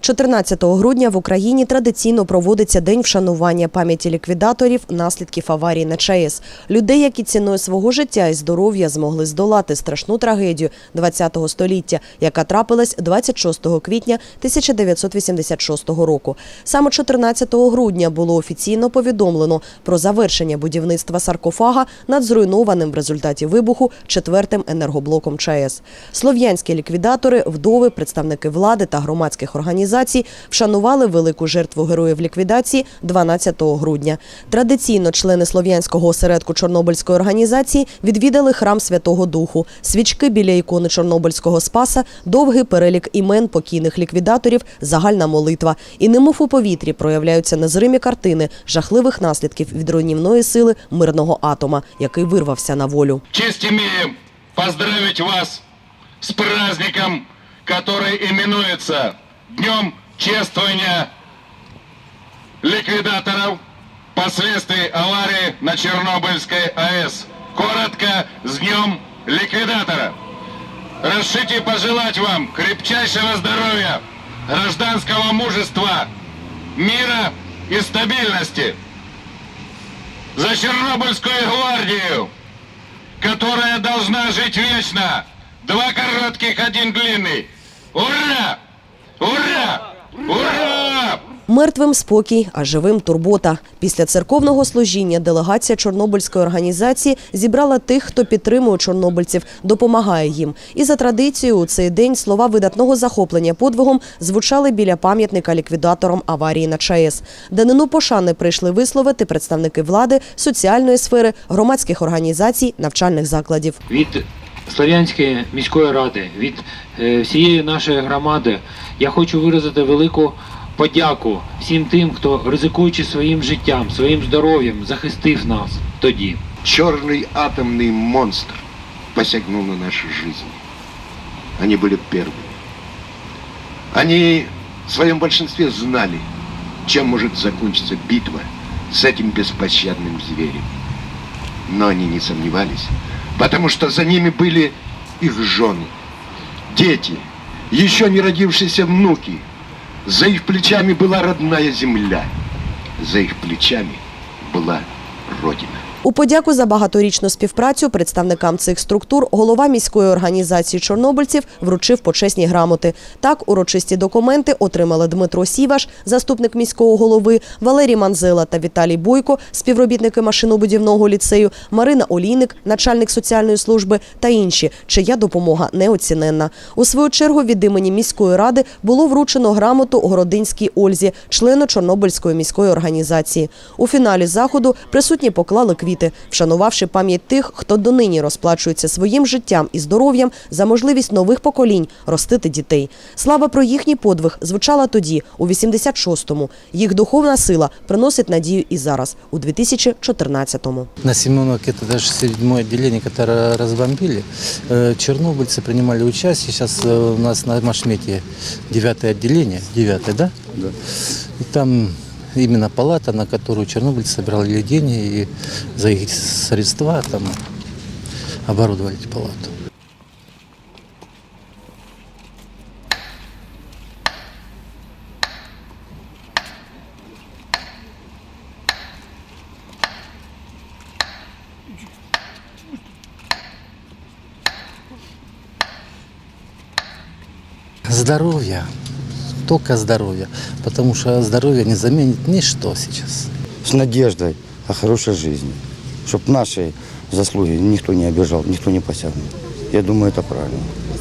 14 грудня в Україні традиційно проводиться день вшанування пам'яті ліквідаторів наслідків аварії на ЧАЕС. Людей, які ціною свого життя і здоров'я змогли здолати страшну трагедію ХХ століття, яка трапилась 26 квітня 1986 року. Саме 14 грудня було офіційно повідомлено про завершення будівництва саркофага над зруйнованим в результаті вибуху четвертим енергоблоком ЧАЕС. Слов'янські ліквідатори, вдови, представники влади та громадських організацій вшанували велику жертву героїв ліквідації 12 грудня. Традиційно члени слов'янського осередку Чорнобильської організації відвідали храм Святого Духу, свічки біля ікони Чорнобильського спаса, довгий перелік імен покійних ліквідаторів, загальна молитва. І немов у повітрі проявляються незримі картини жахливих наслідків від руйнівної сили мирного атома, який вирвався на волю. Честь имеем поздравить вас с праздником, который именуется Днем чествования ликвидаторов последствий аварии на Чернобыльской АЭС. Коротко, с Днем ликвидатора. Разрешите пожелать вам крепчайшего здоровья, гражданского мужества, мира и стабильности. За Чернобыльскую гвардию! которая должна жить вечно. Два коротких, один длинный. Ура! Ура! Мертвим спокій, а живим турбота. Після церковного служіння делегація Чорнобильської організації зібрала тих, хто підтримує чорнобильців, допомагає їм. І за традицією у цей день слова видатного захоплення подвигом звучали біля пам'ятника ліквідаторам аварії на ЧАЕС. Данину пошани прийшли висловити представники влади, соціальної сфери, громадських організацій, навчальних закладів. від Слов'янської міської ради, від е, всієї нашої громади я хочу виразити велику подяку всім тим, хто ризикуючи своїм життям, своїм здоров'ям, захистив нас тоді. Черный атомный монстр посягнул на наши жизни. Они были первыми. Они в своем большинстве знали, чем может закончиться битва с этим беспощадным зверем. Но они не сомневались, потому что за ними были их жены, дети, еще не родившиеся внуки. За их плечами была родная земля. За их плечами была Родина. У подяку за багаторічну співпрацю представникам цих структур голова міської організації чорнобильців вручив почесні грамоти. Так, урочисті документи отримали Дмитро Сіваш, заступник міського голови, Валерій Манзела та Віталій Бойко, співробітники машинобудівного ліцею, Марина Олійник, начальник соціальної служби та інші, чия допомога неоціненна. У свою чергу від імені міської ради було вручено грамоту Городинській Ользі, члену Чорнобильської міської організації. У фіналі заходу присутні поклали квіти, вшанувавши пам'ять тих, хто донині розплачується своїм життям і здоров'ям за можливість нових поколінь ростити дітей. Слава про їхній подвиг звучала тоді, у 86-му. Їх духовна сила приносить надію і зараз, у 2014-му. На Семеновок это даже седьмое отделение, которое разбомбили. Э, Чернобыльцы принимали участие. Сейчас э, у нас на Машмете девятое отделение. Девятое, да? Да. И там именно палата, на которую чернобыльцы собирали деньги и за их средства там оборудовали эту палату. Здоровье, только здоровье, потому что здоровье не заменит ничто сейчас. с надеждой о хорошей жизни, чтобы наши заслуги никто не обижал, никто не посягнул. Я думаю, это правильно.